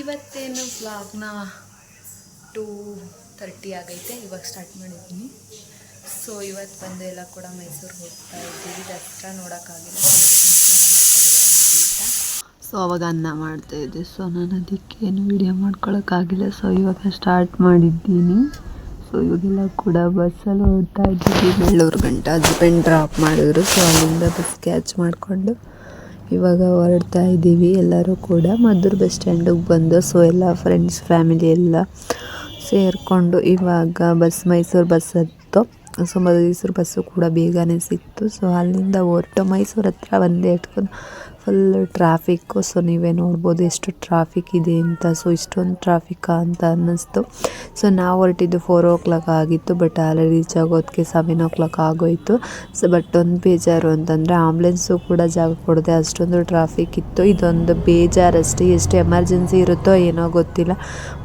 ಇವತ್ತೇನು ಫ್ಲಾಗ್ನ two thirty ಆಗೈತೆ. ಇವಾಗ ಸ್ಟಾರ್ಟ್ ಮಾಡಿದ್ದೀನಿ. ಸೊ ಇವತ್ತು ಬಂದು ಎಲ್ಲ ಕೂಡ ಮೈಸೂರಿಗೆ ಹೋಗ್ತಾ ಇದ್ದೀವಿ. ದಸರಾ ನೋಡೋಕ್ಕಾಗಿಲ್ಲ. ಅಂತ. ಸೊ ಅವಾಗ ಅನ್ನ ಮಾಡ್ತಾ ಇದ್ದೆ. ಸೊ ನಾನು ಅದಕ್ಕೆ ಏನು ವಿಡಿಯೋ ಮಾಡ್ಕೊಳಕ್ಕಾಗಿಲ್ಲ. ಸೊ ಇವಾಗ ಸ್ಟಾರ್ಟ್ ಮಾಡಿದ್ದೀನಿ. ಸೊ ಇವಾಗೆಲ್ಲ ಕೂಡ ಬಸ್ಸಲ್ಲಿ ಹೋಗ್ತಾ ಇದ್ದೀವಿ. ಬೆಳ್ಳೂರು ಗಂಟ ಹಸ್ಬೆಂಡ್ ಡ್ರಾಪ್ ಮಾಡಿದ್ರು. ಸೊ ಅಲ್ಲಿಂದ ಬಸ್ ಕ್ಯಾಚ್ ಮಾಡಿಕೊಂಡು ಇವಾಗ ಹೊರಡ್ತಾ ಇದ್ದೀವಿ ಎಲ್ಲರೂ ಕೂಡ. ಮದ್ದೂರು ಬಸ್ ಸ್ಟ್ಯಾಂಡಿಗೆ ಬಂದು ಸೊ ಎಲ್ಲ ಫ್ರೆಂಡ್ಸ್ ಫ್ಯಾಮಿಲಿ ಎಲ್ಲ ಸೇರಿಕೊಂಡು ಇವಾಗ ಬಸ್ ಮೈಸೂರು ಬಸ್ ಹತ್ತು. ಸೊ ಮೈಸೂರು ಬಸ್ಸು ಕೂಡ ಬೇಗನೆ ಸಿಕ್ತು. ಸೊ ಅಲ್ಲಿಂದ ಹೊರಟು ಮೈಸೂರು ಹತ್ರ ಬಂದು ಇಟ್ಕೊಂಡು ಫುಲ್ ಟ್ರಾಫಿಕ್ಕು ಸೊ ನೀವೇ ನೋಡ್ಬೋದು ಎಷ್ಟು ಟ್ರಾಫಿಕ್ ಇದೆ ಅಂತ ಸೊ ಇಷ್ಟೊಂದು ಟ್ರಾಫಿಕ್ಕಾ ಅಂತ ಅನ್ನಿಸ್ತು. ಸೊ ನಾವು ಹೊರಟಿದ್ದು ಫೋರ್ ಓ ಕ್ಲಾಕ್ ಆಗಿತ್ತು ಬಟ್ ಅಲ್ಲಿ ರೀಚ್ ಆಗೋದಕ್ಕೆ ಸೆವೆನ್ ಓ ಕ್ಲಾಕ್ ಆಗೋಯಿತು. ಸೊ ಬಟ್ ಒಂದು ಬೇಜಾರು ಅಂತಂದರೆ ಆಂಬ್ಲೆನ್ಸು ಕೂಡ ಜಾಗ ಕೊಡದೆ ಅಷ್ಟೊಂದು ಟ್ರಾಫಿಕ್ ಇತ್ತು. ಇದೊಂದು ಬೇಜಾರಷ್ಟೇ, ಎಷ್ಟು ಎಮರ್ಜೆನ್ಸಿ ಇರುತ್ತೋ ಏನೋ ಗೊತ್ತಿಲ್ಲ.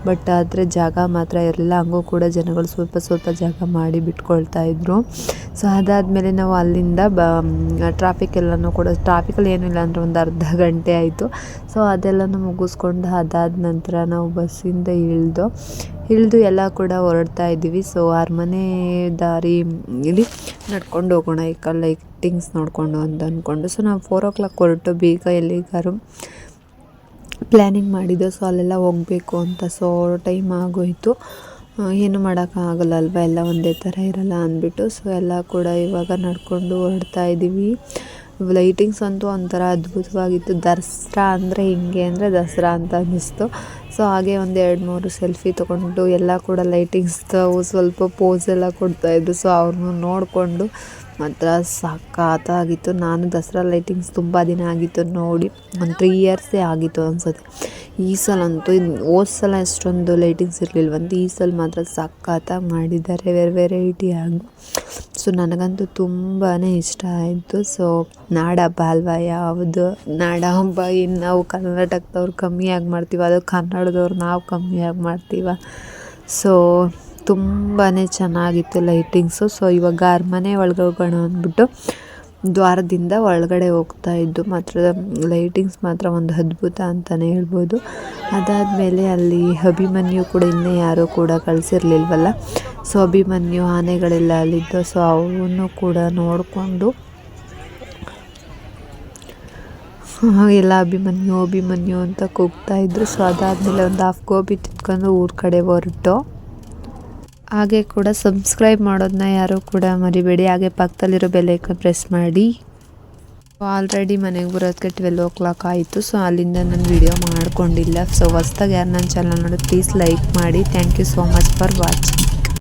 ಬಟ್ ಆದರೆ ಜಾಗ ಮಾತ್ರ ಇರಲಿಲ್ಲ, ಹಂಗೂ ಕೂಡ ಜನಗಳು ಸ್ವಲ್ಪ ಸ್ವಲ್ಪ ಜಾಗ ಮಾಡಿ ಬಿಟ್ಕೊಳ್ತಾ ಇದ್ರು. ಸೊ ಅದಾದಮೇಲೆ ನಾವು ಅಲ್ಲಿಂದ ಬ ಟ್ರಾಫಿಕ್ ಎಲ್ಲನೂ ಕೂಡ ಟ್ರಾಫಿಕಲ್ಲಿ ಇಲ್ಲ ಅಂದರೆ ಒಂದು ಅರ್ಧ ಗಂಟೆ ಆಯಿತು. ಸೊ ಅದೆಲ್ಲನೂ ಮುಗಿಸ್ಕೊಂಡು ಅದಾದ ನಂತರ ನಾವು ಬಸ್ಸಿಂದ ಇಳಿದು ಇಳಿದು ಎಲ್ಲ ಕೂಡ ಹೊರಡ್ತಾ ಇದ್ದೀವಿ. ಸೊ ಅರಮನೆ ದಾರಿ ಇಲ್ಲಿ ನಡ್ಕೊಂಡು ಹೋಗೋಣ. ಈ ಲೈಟಿಂಗ್ಸ್ ನೋಡಿಕೊಂಡು ಅಂತ ಅಂದ್ಕೊಂಡು ಸೊ ನಾವು ಫೋರ್ ಓ ಕ್ಲಾಕ್ ಹೊರಟು ಬೇಗ ಎಲ್ಲಿಗಾರು ಪ್ಲ್ಯಾನಿಂಗ್ ಮಾಡಿದ್ದು. ಸೊ ಅಲ್ಲೆಲ್ಲ ಹೋಗಬೇಕು ಅಂತ ಸೊ ಟೈಮ್ ಆಗೋಯಿತು. ಏನು ಮಾಡೋಕ್ಕಾಗಲ್ಲ ಅಲ್ವಾ? ಎಲ್ಲ ಒಂದೇ ಥರ ಇರಲ್ಲ ಅಂದ್ಬಿಟ್ಟು. ಸೊ ಎಲ್ಲ ಕೂಡ ಇವಾಗ ನಡ್ಕೊಂಡು ಹೊರಡ್ತಾ ಇದ್ದೀವಿ. ಲೈಟಿಂಗ್ಸ್ ಅಂತೂ ಒಂಥರ ಅದ್ಭುತವಾಗಿತ್ತು. ದಸರಾ ಅಂದರೆ ಹಿಂಗೆ ಅಂದರೆ ದಸರಾ ಅಂತ ಅನ್ನಿಸ್ತು. ಸೊ ಹಾಗೆ ಒಂದು ಎರಡು ಮೂರು ಸೆಲ್ಫಿ ತೊಗೊಂಡು ಎಲ್ಲ ಕೂಡ ಲೈಟಿಂಗ್ಸ್ ಸ್ವಲ್ಪ ಪೋಸ್ ಎಲ್ಲ ಕೊಡ್ತಾಯಿದ್ರು ಸೊ ಅವ್ರನ್ನ ನೋಡಿಕೊಂಡು ಮಾತ್ರ ಸಖತ್ತಾಗಿತ್ತು ನಾನು ದಸರಾ ಲೈಟಿಂಗ್ಸ್ ತುಂಬ ದಿನ ಆಗಿತ್ತು ನೋಡಿ. ಒಂದು ತ್ರೀ ಇಯರ್ಸೇ ಆಗಿತ್ತು ಅನ್ಸುತ್ತೆ. ಈ ಸಲ ಅಂತೂ ಹೋದ ಸಲ ಅಷ್ಟೊಂದು ಲೈಟಿಂಗ್ಸ್ ಇರಲಿಲ್ವಂತ. ಈ ಸಲ ಮಾತ್ರ ಸಖತ್ತಾಗಿ ಮಾಡಿದ್ದಾರೆ. ವೆರ್ ವೆರೈಟಿಯಾಗಿ ಸೊ ನನಗಂತೂ ತುಂಬಾ ಇಷ್ಟ ಆಯಿತು. ಸೊ ನಾಡ ಹಬ್ಬ ಅಲ್ವಾ ಯಾವುದು? ನಾಡ ಇನ್ನು ನಾವು ಕರ್ನಾಟಕದವ್ರು ಕಮ್ಮಿಯಾಗಿ ಮಾಡ್ತೀವ, ಅದು ಕನ್ನಡದವ್ರು ನಾವು ಕಮ್ಮಿಯಾಗಿ ಮಾಡ್ತೀವ. ಸೊ ತುಂಬಾ ಚೆನ್ನಾಗಿತ್ತು ಲೈಟಿಂಗ್ಸು ಸೊ ಇವಾಗ ಅರಮನೆ ಒಳಗೆ ಹೋಗೋಣ ಅಂದ್ಬಿಟ್ಟು ದ್ವಾರದಿಂದ ಒಳಗಡೆ ಹೋಗ್ತಾ ಇದ್ದು, ಮಾತ್ರ ಲೈಟಿಂಗ್ಸ್ ಮಾತ್ರ ಒಂದು ಅದ್ಭುತ ಅಂತಲೇ ಹೇಳ್ಬೋದು. ಅದಾದಮೇಲೆ ಅಲ್ಲಿ ಅಭಿಮನ್ಯು ಕೂಡ ಇನ್ನೂ ಯಾರೂ ಕೂಡ ಕಳಿಸಿರ್ಲಿಲ್ವಲ್ಲ? ಸೊ ಅಭಿಮನ್ಯು ಆನೆಗಳೆಲ್ಲ ಅಲ್ಲಿದ್ದು ಸೊ ಅವನ್ನು ಕೂಡ ನೋಡಿಕೊಂಡು ಎಲ್ಲ ಅಭಿಮನ್ಯು ಅಭಿಮನ್ಯು ಅಂತ ಕೂಗ್ತಾ ಇದ್ರು. ಸೊ ಅದಾದಮೇಲೆ ಒಂದು ಹಾಫ್ ಗೋಬಿ ತಿನ್ಕೊಂಡು ಊರ ಕಡೆ ಹೊರಟು. ಹಾಗೆ ಕೂಡ ಸಬ್ಸ್ಕ್ರೈಬ್ ಮಾಡೋದನ್ನ ಯಾರೂ ಕೂಡ ಮರಿಬೇಡಿ. ಹಾಗೆ ಪಕ್ಕದಲ್ಲಿರೋ ಬೆಲ್ಲೈಕನ್ ಪ್ರೆಸ್ ಮಾಡಿ. ಆಲ್ರೆಡಿ ಮನೆಗೆ ಬರೋದಕ್ಕೆ ಟ್ವೆಲ್ ಓ ಕ್ಲಾಕ್ ಆಯಿತು. ಸೊ ಅಲ್ಲಿಂದ ನಾನು ವಿಡಿಯೋ ಮಾಡ್ಕೊಂಡಿಲ್ಲ. ಸೊ ಹೊಸ್ದಾಗಿ ಯಾರು ನನ್ನ ಚಾನಲ್ ನೋಡಿ ಪ್ಲೀಸ್ ಲೈಕ್ ಮಾಡಿ. Thank you so much for watching